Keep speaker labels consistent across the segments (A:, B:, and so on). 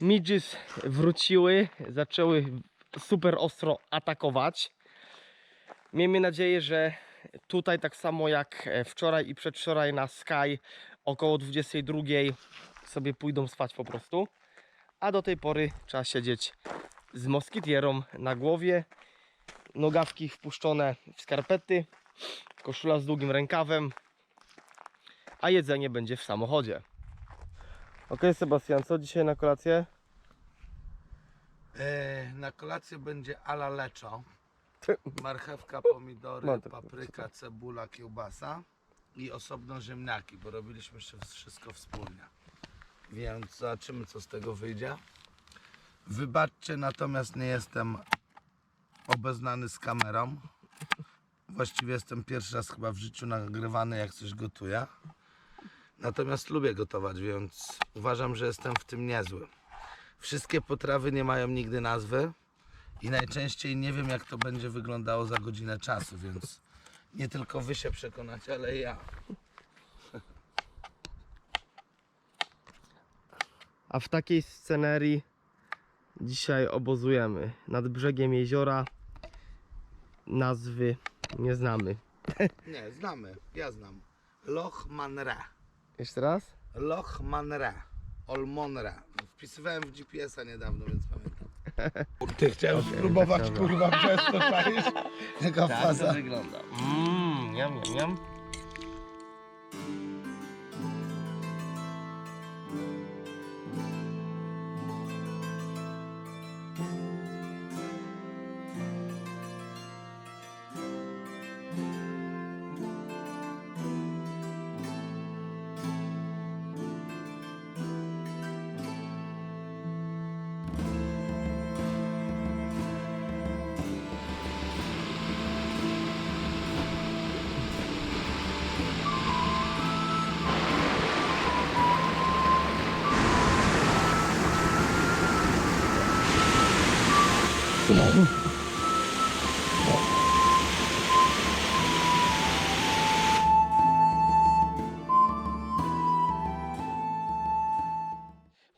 A: Midges wróciły, zaczęły super ostro atakować. Miejmy nadzieję, że tutaj tak samo jak e, wczoraj i przedwczoraj na Sky około 22 sobie pójdą spać po prostu. A do tej pory trzeba siedzieć z moskitierą na głowie, nogawki wpuszczone w skarpety, koszula z długim rękawem, a jedzenie będzie w samochodzie. Ok, Sebastian, co dzisiaj na kolację?
B: E, na kolację będzie ala leczo. Marchewka, pomidory,
A: No to-
B: papryka, cebula, kiełbasa i osobno ziemniaki, bo robiliśmy jeszcze wszystko wspólnie. Więc zobaczymy co z tego wyjdzie. Wybaczcie, natomiast nie jestem obeznany z kamerą. Właściwie jestem pierwszy raz chyba w życiu nagrywany jak coś gotuję. Natomiast lubię gotować, więc uważam, że jestem w tym niezły. Wszystkie potrawy nie mają nigdy nazwy i najczęściej nie wiem jak to będzie wyglądało za godzinę czasu, więc nie tylko wy się przekonacie, ale i ja.
A: A w takiej scenerii dzisiaj obozujemy nad brzegiem jeziora. Nazwy nie znamy.
B: Nie, znamy, ja znam. Loch Manre.
A: Jeszcze raz?
B: Loch Manre. Olmonre. Wpisywałem w GPS-a niedawno, więc pamiętam. Ty chciałem spróbować,
A: dobra.
B: kurwa, przez to czaisz? Jaka faza.
A: wygląda. Mmm, jam, jam, jam.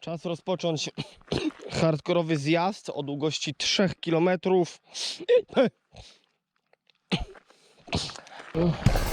A: Czas rozpocząć hardkorowy zjazd o długości 3 km.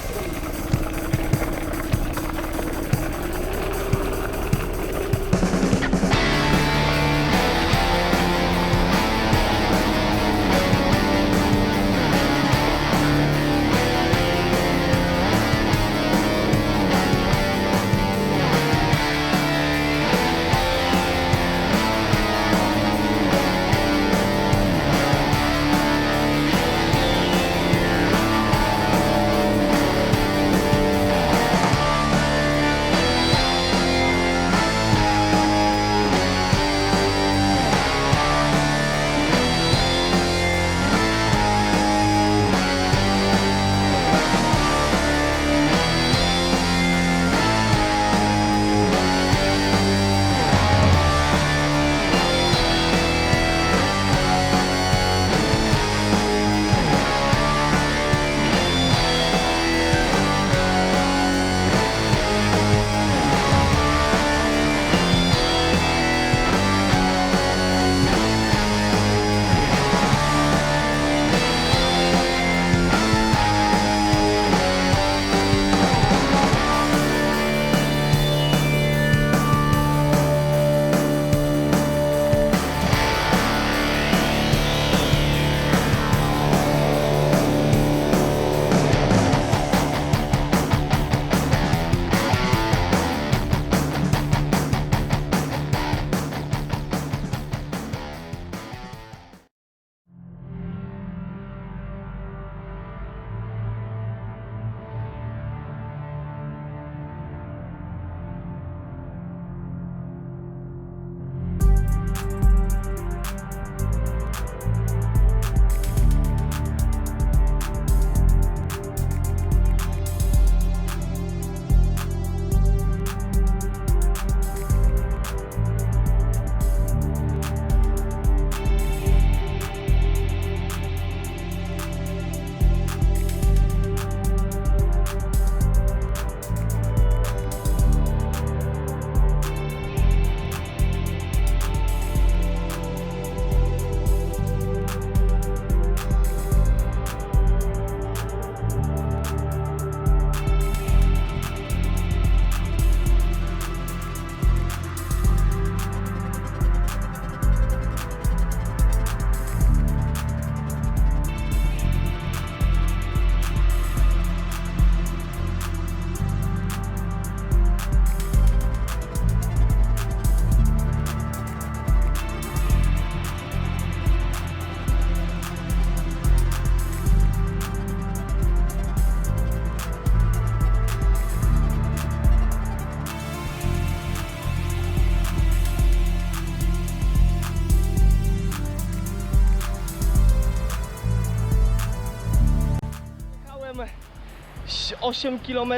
A: 8 km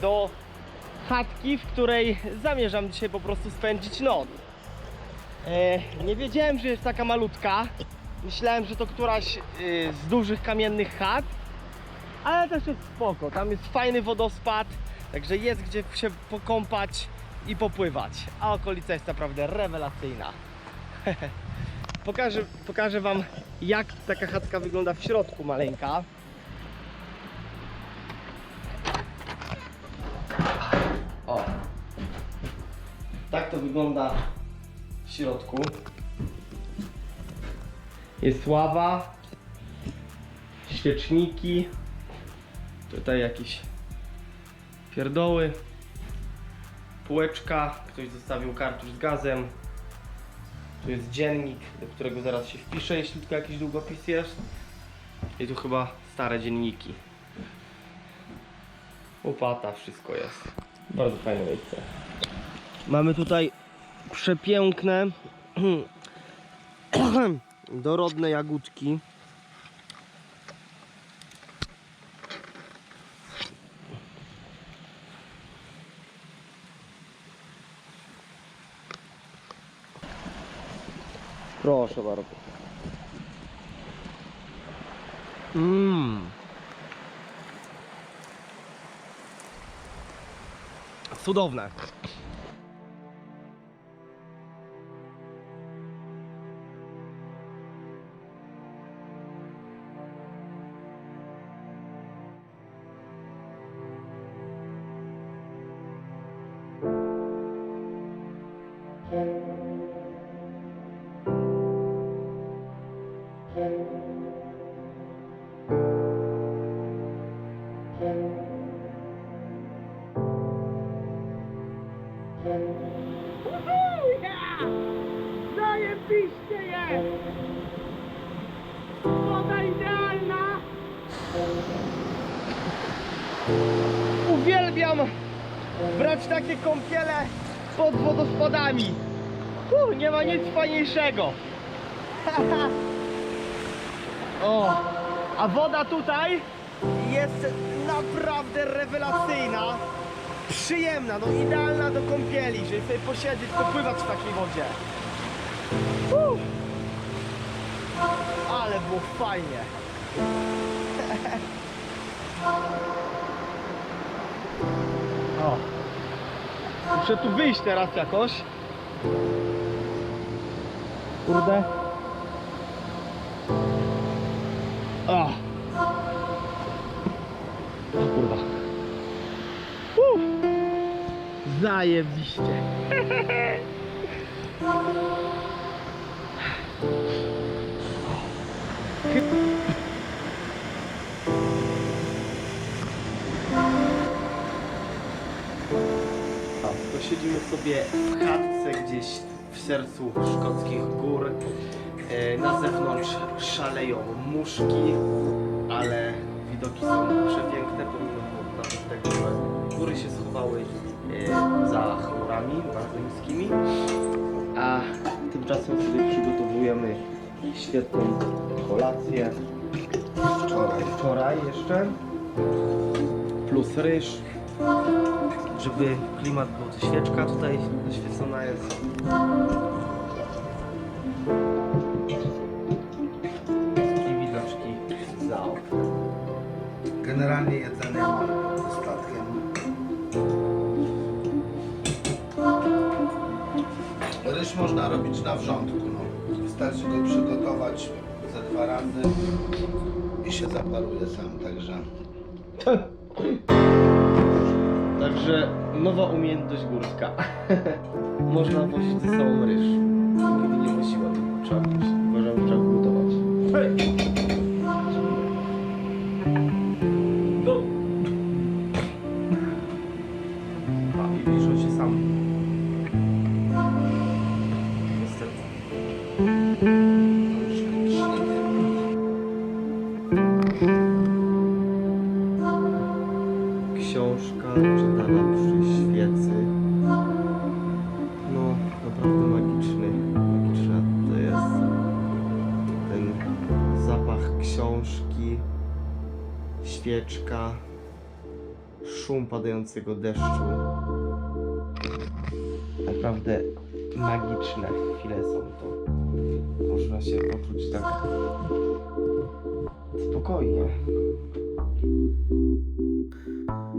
A: do chatki, w której zamierzam dzisiaj po prostu spędzić noc. E, nie wiedziałem, że jest taka malutka. Myślałem, że to któraś e, z dużych kamiennych chat, ale też jest spoko. Tam jest fajny wodospad, także jest gdzie się pokąpać i popływać. A okolica jest naprawdę rewelacyjna. pokażę, pokażę Wam, jak taka chatka wygląda w środku maleńka. Wygląda w środku. Jest ława, świeczniki, tutaj jakieś pierdoły, półeczka, ktoś zostawił kartusz z gazem, tu jest dziennik, do którego zaraz się wpiszę, jeśli tylko jakiś długopis jest. I tu chyba stare dzienniki. Łopata, wszystko jest. Bardzo fajne miejsce. Mamy tutaj przepiękne dorodne jagódki. Proszę bardzo. Mmm. Cudowne. Uwielbiam brać takie kąpiele pod wodospadami. Uh, nie ma nic fajniejszego. o, a woda tutaj jest naprawdę rewelacyjna. Przyjemna, no idealna do kąpieli, żeby sobie posiedzieć, popływać w takiej wodzie. Uh. Ale było fajnie. O. Muszę tu wyjść teraz jakoś. Kurde. Zajebiście. To siedzimy sobie w chatce gdzieś w sercu szkockich gór. E, Na zewnątrz szaleją muszki, ale widoki są przepiękne, pomimo tego, że góry się schowały e, za chmurami bardzo. A tymczasem sobie przygotowujemy świetną kolację.
B: Wczoraj.
A: Wczoraj jeszcze. Plus ryż żeby klimat był. Świeczka tutaj zaświecona jest. I widoczki za oknem.
B: Generalnie jedzenie mam na wrzątku. No. Wystarczy go przygotować ze dwa razy i się zaparuje sam, także
A: Także nowa umiejętność górska. Można wozić ze sobą ryż. Nigdy nie woziła, to trzeba. Uważam, że trzeba gotować. Książka czytana przy świecy. No, naprawdę magiczny, magiczna to jest ten zapach książki, świeczka. szum padającego deszczu. Naprawdę magiczne chwile są to. Można się poczuć tak spokojnie.